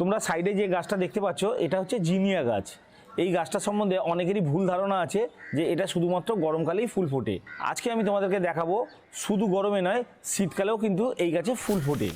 তোমরা সাইডে যে গাছটা দেখতে পাচ্ছ, এটা হচ্ছে জিনিয়া গাছ। এই গাছটা সম্বন্ধে অনেকেরই ভুল ধারণা আছে যে এটা শুধুমাত্র গরমকালেই ফুল ফোটে। আজকে আমি তোমাদেরকে দেখাবো, শুধু গরমে নয়, শীতকালেও কিন্তু এই গাছে ফুল ফোটে।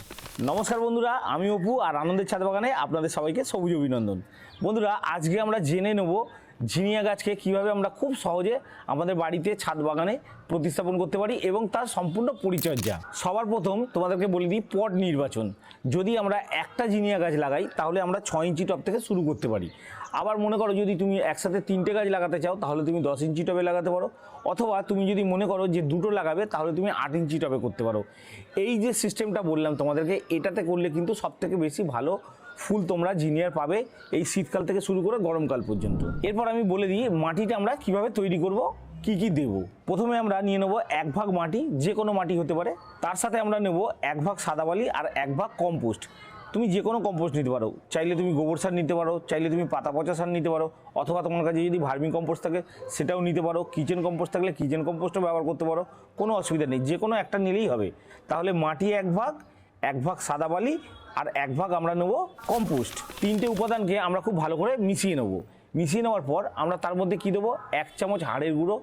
নমস্কার বন্ধুরা, আমি অপু আর আনন্দের ছাদ বাগানে আপনাদের সবাইকে সবুজ অভিনন্দন। বন্ধুরা, আজকে আমরা জেনে নেব ঝিনিয়া গাছকে কীভাবে আমরা খুব সহজে আমাদের বাড়িতে ছাদ বাগানে প্রতিস্থাপন করতে পারি এবং তার সম্পূর্ণ পরিচর্যা। সবার প্রথম তোমাদেরকে বলে দিই পট নির্বাচন। যদি আমরা একটা জিনিয়া গাছ লাগাই, তাহলে আমরা ছয় ইঞ্চি টপ থেকে শুরু করতে পারি। আবার মনে করো যদি তুমি একসাথে তিনটে গাছ লাগাতে চাও, তাহলে তুমি দশ ইঞ্চি টবে লাগাতে পারো। অথবা তুমি যদি মনে করো যে দুটো লাগাবে, তাহলে তুমি আট ইঞ্চি টবে করতে পারো। এই যে সিস্টেমটা বললাম তোমাদেরকে, এটাতে করলে কিন্তু সবথেকে বেশি ভালো ফুল তোমরা জিনিয়ার পাবে এই শীতকাল থেকে শুরু করে গরমকাল পর্যন্ত। এরপর আমি বলে দিই, মাটিটা আমরা কীভাবে তৈরি করব, কি কি দেব। প্রথমে আমরা নিয়ে নেব এক ভাগ মাটি, যে কোনো মাটি হতে পারে। তার সাথে আমরা নেব এক ভাগ সাদা বালি আর এক ভাগ কম্পোস্ট। তুমি যে কোনো কম্পোস্ট নিতে পারো। চাইলে তুমি গোবর সার নিতে পারো, চাইলে তুমি পাতা পচা সার নিতে পারো, অথবা তোমার কাছে যদি ভার্মি কম্পোস্ট থাকে, সেটাও নিতে পারো। কিচেন কম্পোস্ট থাকলে কিচেন কম্পোস্টও ব্যবহার করতে পারো। কোনো অসুবিধা নেই, যে কোনো একটা নিলেই হবে। তাহলে মাটি এক ভাগ এক ভাগ সাদা বালি আর এক ভাগ আমরা নেব কম্পোস্ট। তিনটে উপাদানকে আমরা খুব ভালো করে মিশিয়ে নেব। মিশিয়ে নেওয়ার পর আমরা তার মধ্যে কী দেবো? এক চামচ হাড়ের গুঁড়ো,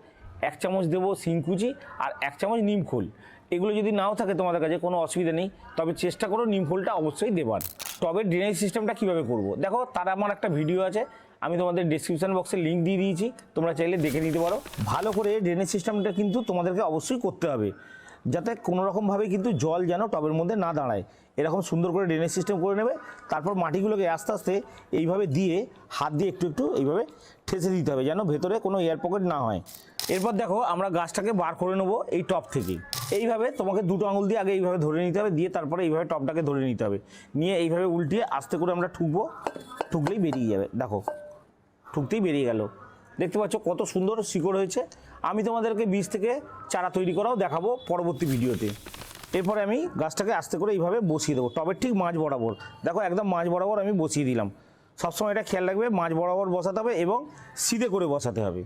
এক চামচ দেবো শিংকুচি আর এক চামচ নিমখোল এগুলো যদি নাও থাকে তোমাদের কাছে, কোনো অসুবিধা নেই। তবে চেষ্টা করো নিমখোলটা অবশ্যই দেবার। তবে ড্রেনেজ সিস্টেমটা কীভাবে করব? দেখো, তার আমার একটা ভিডিও আছে। আমি তোমাদের ডিসক্রিপশন বক্সে লিঙ্ক দিয়ে দিয়েছি। তোমরা চাইলে দেখে নিতে পারো। ভালো করে ড্রেনেজ সিস্টেমটা কিন্তু তোমাদেরকে অবশ্যই করতে হবে। যাতে কোনো রকমভাবে কিন্তু জল যেন টবের মধ্যে না দাঁড়ায়। এরকম সুন্দর করে ড্রেনেজ সিস্টেম করে নেবে, তারপর মাটিগুলোকে আস্তে আস্তে এইভাবে দিয়ে হাত দিয়ে একটু একটু এইভাবে ঠেসে দিতে হবে যেন ভেতরে কোনো এয়ার পকেট না হয়। এরপর দেখো আমরা গাছটাকে বার করে নেব এই টপ থেকে। এইভাবে তোমাকে দুটো আঙুল দিয়ে আগে এইভাবে ধরে নিতে হবে, দিয়ে তারপরে এইভাবে টপটাকে ধরে নিতে হবে। নিয়ে এইভাবে উল্টিয়ে আস্তে করে আমরা ঠুকবো, ঠুকলেই বেরিয়ে যাবে। দেখো, ঠুকতেই বেরিয়ে গেল। দেখতে পাচ্ছ কত সুন্দর শিকড় হয়েছে। আমি তোমাদেরকে বীজ থেকে চারা তৈরি করাও দেখাবো পরবর্তী ভিডিওতে। এরপরে আমি গাছটাকে আস্তে করে এইভাবে বসিয়ে দেবো। টবের ঠিক মাঝ বরাবর। দেখো একদম মাঝ বরাবর আমি বসিয়ে দিলাম। সবসময় এটা খেয়াল রাখবে, মাঝ বরাবর বসাতে হবে এবং সিধে করে বসাতে হবে।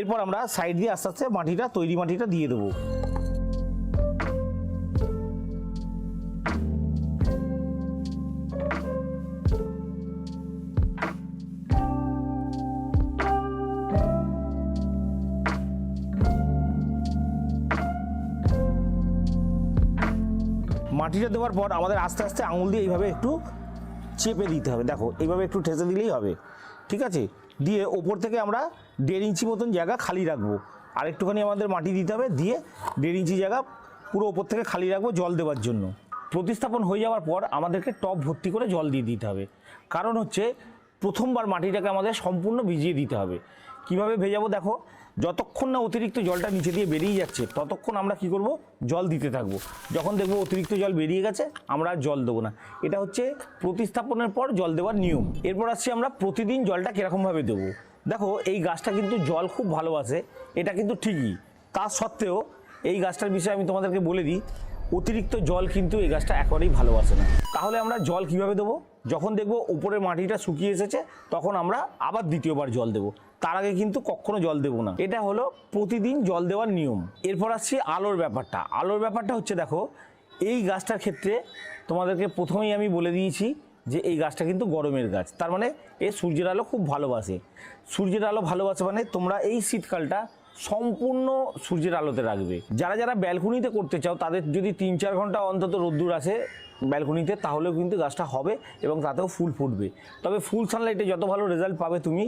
এরপর আমরা সাইড দিয়ে আস্তে আস্তে মাটিটা, তৈরি মাটিটা দিয়ে দেবো। মাটিটা দেওয়ার পর আমাদের আস্তে আস্তে আঙুল দিয়ে এইভাবে একটু চেপে দিতে হবে। দেখো, এইভাবে একটু ঠেসে দিলেই হবে। ঠিক আছে? দিয়ে ওপর থেকে আমরা দেড় ইঞ্চি মতন জায়গা খালি রাখব। আর একটুখানি আমাদের মাটি দিতে হবে, দিয়ে দেড় ইঞ্চি জায়গা পুরো ওপর থেকে খালি রাখব জল দেওয়ার জন্য। প্রতিস্থাপন হয়ে যাওয়ার পর আমাদেরকে টপ ভর্তি করে জল দিয়ে দিতে হবে। কারণ হচ্ছে, প্রথমবার মাটিটাকে আমাদের সম্পূর্ণ ভিজিয়ে দিতে হবে। কীভাবে ভেজাবো দেখো যতক্ষণ না অতিরিক্ত জলটা নিচে দিয়ে বেরিয়ে যাচ্ছে, ততক্ষণ আমরা কি করব? জল দিতে থাকব। যখন দেখব অতিরিক্ত জল বেরিয়ে গেছে, আমরা জল দেবো না। এটা হচ্ছে প্রতিস্থাপনের পর জল দেওয়ার নিয়ম। এরপর আসছি আমরা প্রতিদিন জলটা কীরকমভাবে দেবো? দেখো, এই গাছটা কিন্তু জল খুব ভালোবাসে এটা কিন্তু ঠিকই। তা সত্ত্বেও এই গাছটার বিষয়ে আমি তোমাদেরকে বলে দিই, অতিরিক্ত জল কিন্তু এই গাছটা একেবারেই ভালোবাসে না। তাহলে আমরা জল কীভাবে দেবো? যখন দেখব উপরের মাটিটা শুকিয়ে এসেছে, তখন আমরা আবার দ্বিতীয়বার জল দেবো। তার আগে কিন্তু কখনো জল দেবো না। এটা হলো প্রতিদিন জল দেওয়ার নিয়ম। এরপর আসছি আলোর ব্যাপারটা। আলোর ব্যাপারটা হচ্ছে দেখো, এই গাছটার ক্ষেত্রে তোমাদেরকে প্রথমেই আমি বলে দিয়েছি যে এই গাছটা কিন্তু গরমের গাছ। তার মানে এ সূর্যের আলো খুব ভালোবাসে। সূর্যের আলো ভালোবাসে মানে তোমরা এই শীতকালটা সম্পূর্ণ সূর্যের আলোতে রাখবে। যারা যারা ব্যালকনিতে করতে চাও, তাদের যদি তিন চার ঘণ্টা অন্তত রোদ্দুর আসে ব্যালকনিতে তাহলেও কিন্তু গাছটা হবে এবং তাতেও ফুল ফুটবে। তবে ফুল সানলাইটে যত ভালো রেজাল্ট পাবে তুমি,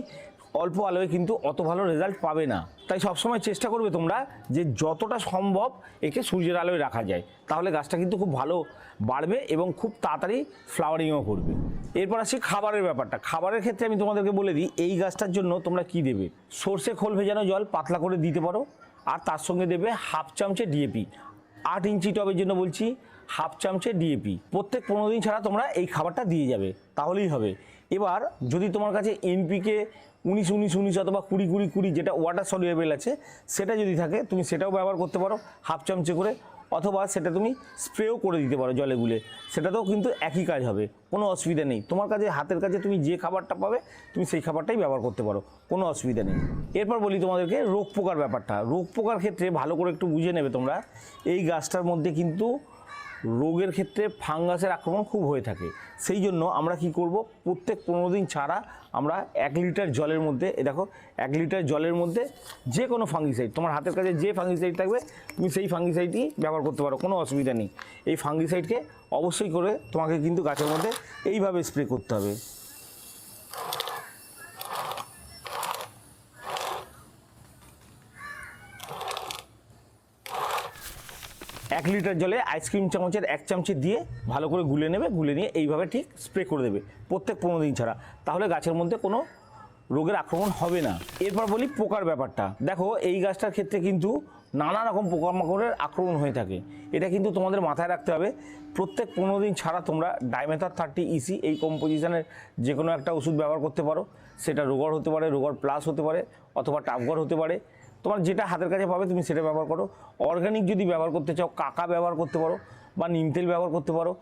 অল্প আলোয় কিন্তু অত ভালো রেজাল্ট পাবে না। তাই সবসময় চেষ্টা করবে তোমরা যে যতটা সম্ভব একে সূর্যের আলোয় রাখা যায়। তাহলে গাছটা কিন্তু খুব ভালো বাড়বে এবং খুব তাড়াতাড়ি ফ্লাওয়ারিংও করবে। এরপর আসি খাবারের ব্যাপারটা। খাবারের ক্ষেত্রে আমি তোমাদেরকে বলে দিই, এই গাছটার জন্য তোমরা কি দেবে? সর্ষে খোল ভেজানো জল পাতলা করে দিতে পারো, আর তার সঙ্গে দেবে হাফ চামচে ডিএপি আট ইঞ্চি টবের জন্য বলছি হাফ চামচে ডিএপি প্রত্যেক পনেরো দিন ছাড়া তোমরা এই খাবারটা দিয়ে যাবে। তাহলেই হবে। এবার যদি তোমার কাছে এনপিকে উনিশ উনিশ উনিশ অথবা কুড়ি কুড়ি কুড়ি যেটা ওয়াটার সলিউবেল আছে, সেটা যদি থাকে, তুমি সেটাও ব্যবহার করতে পারো হাফ চামচে করে, অথবা সেটা তুমি স্প্রেও করে দিতে পারো জলে গুলে। সেটাতেও কিন্তু একই কাজ হবে, কোনো অসুবিধা নেই। তোমার কাছে, হাতের কাছে তুমি যে খাবারটা পাবে, তুমি সেই খাবারটাই ব্যবহার করতে পারো, কোনো অসুবিধা নেই। এরপর বলি তোমাদেরকে রোগ পোকার ব্যাপারটা। রোগ পোকার ক্ষেত্রে ভালো করে একটু বুঝে নেবে তোমরা, এই গাছটার মধ্যে কিন্তু রোগের ক্ষেত্রে ফাঙ্গাসের আক্রমণ খুব হয়ে থাকে। সেই জন্য আমরা কি করব? প্রত্যেক পনেরো দিন ছাড়া আমরা এক লিটার জলের মধ্যে এ দেখো, এক লিটার জলের মধ্যে যে কোনো ফাঙ্গিসাইড তোমার হাতের কাছে যে ফাঙ্গিসাইড থাকবে, তুমি সেই ফাঙ্গিসাইডই ব্যবহার করতে পারো, কোনো অসুবিধা নেই। এই ফাঙ্গিসাইডকে অবশ্যই করে তোমাকে কিন্তু গাছের মধ্যে এইভাবে স্প্রে করতে হবে। এক লিটার জলে আইসক্রিম চামচের এক চামচে দিয়ে ভালো করে গুলে নেবে, গুলে নিয়ে এইভাবে ঠিক স্প্রে করে দেবে প্রত্যেক পনেরো দিন ছাড়া। তাহলে গাছের মধ্যে কোনো রোগের আক্রমণ হবে না। এরপর বলি পোকার ব্যাপারটা। দেখো, এই গাছটার ক্ষেত্রে কিন্তু নানা রকম পোকামাকড়ের আক্রমণ হয়ে থাকে। এটা কিন্তু তোমাদের মাথায় রাখতে হবে। প্রত্যেক পনেরো দিন ছাড়া তোমরা ডায়মেথার থার্টি ইসি এই কম্পোজিশনের যে কোনো একটা ওষুধ ব্যবহার করতে পারো। সেটা রোগর হতে পারে, রোগর প্লাস হতে পারে, অথবা টাপগর হতে পারে। তোমার যেটা হাতের কাছে পাবে তুমি সেটা ব্যবহার করো। অর্গানিক যদি ব্যবহার করতে চাও, কাকা ব্যবহার করতে পারো বা নিম তেল ব্যবহার করতে পারো,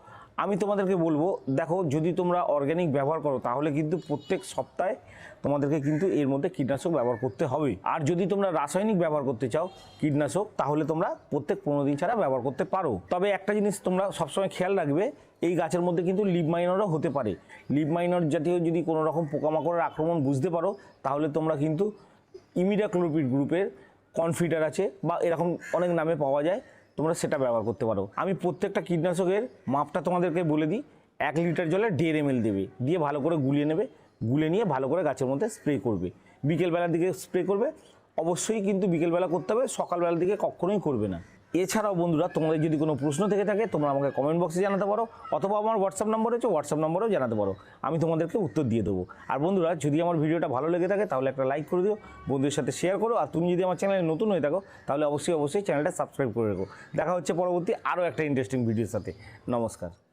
আমি তোমাদেরকে বলব, দেখো যদি তোমরা অর্গানিক ব্যবহার করো, তাহলে কিন্তু প্রত্যেক সপ্তাহে তোমাদেরকে কিন্তু এর মধ্যে কীটনাশক ব্যবহার করতে হবে। আর যদি তোমরা রাসায়নিক ব্যবহার করতে চাও কীটনাশক, তাহলে তোমরা প্রত্যেক পনেরো দিন ছাড়া ব্যবহার করতে পারো। তবে একটা জিনিস তোমরা সবসময় খেয়াল রাখবে, এই গাছের মধ্যে কিন্তু লিভ মাইনরও হতে পারে। লিপ মাইনর জাতীয় যদি কোনো রকম পোকামাকড়ের আক্রমণ বুঝতে পারো, তাহলে তোমরা কিন্তু ইমিডাক্লোপিড গ্রুপের কনফিডার আছে বা এরকম অনেক নামে পাওয়া যায়, তোমরা সেটা ব্যবহার করতে পারো। আমি প্রত্যেকটা কীটনাশকের মাপটা তোমাদেরকে বলে দিই, এক লিটার জলে দেড় এম দেবে, দিয়ে ভালো করে গুলিয়ে নেবে, গুলে নিয়ে ভালো করে গাছের মধ্যে স্প্রে করবে। বিকেলবেলার দিকে স্প্রে করবে, অবশ্যই কিন্তু বিকেলবেলা করতে হবে, সকালবেলার দিকে কখনোই করবে না। এছাড়াও বন্ধুরা, তোমাদের যদি কোনো প্রশ্ন থেকে থাকে, তোমরা আমাকে কমেন্ট বক্সে জানাতে পারো, অথবা আমার হোয়াটসঅ্যাপ নম্বর রয়েছে হোয়াটসঅ্যাপ নম্বরেও জানাতে পারো। আমি তোমাদেরকে উত্তর দিয়ে দেবো। আর বন্ধুরা, যদি আমার ভিডিওটা ভালো লেগে থাকে, তাহলে একটা লাইক করে দিও, বন্ধুদের সাথে শেয়ার করো। আর তুমি যদি আমার চ্যানেলে নতুন হয়ে থাকো, তাহলে অবশ্যই অবশ্যই চ্যানেলটা সাবস্ক্রাইব করে রেখো। দেখা হচ্ছে পরবর্তী আরও একটা ইন্টারেস্টিং ভিডিওর সাথে। নমস্কার।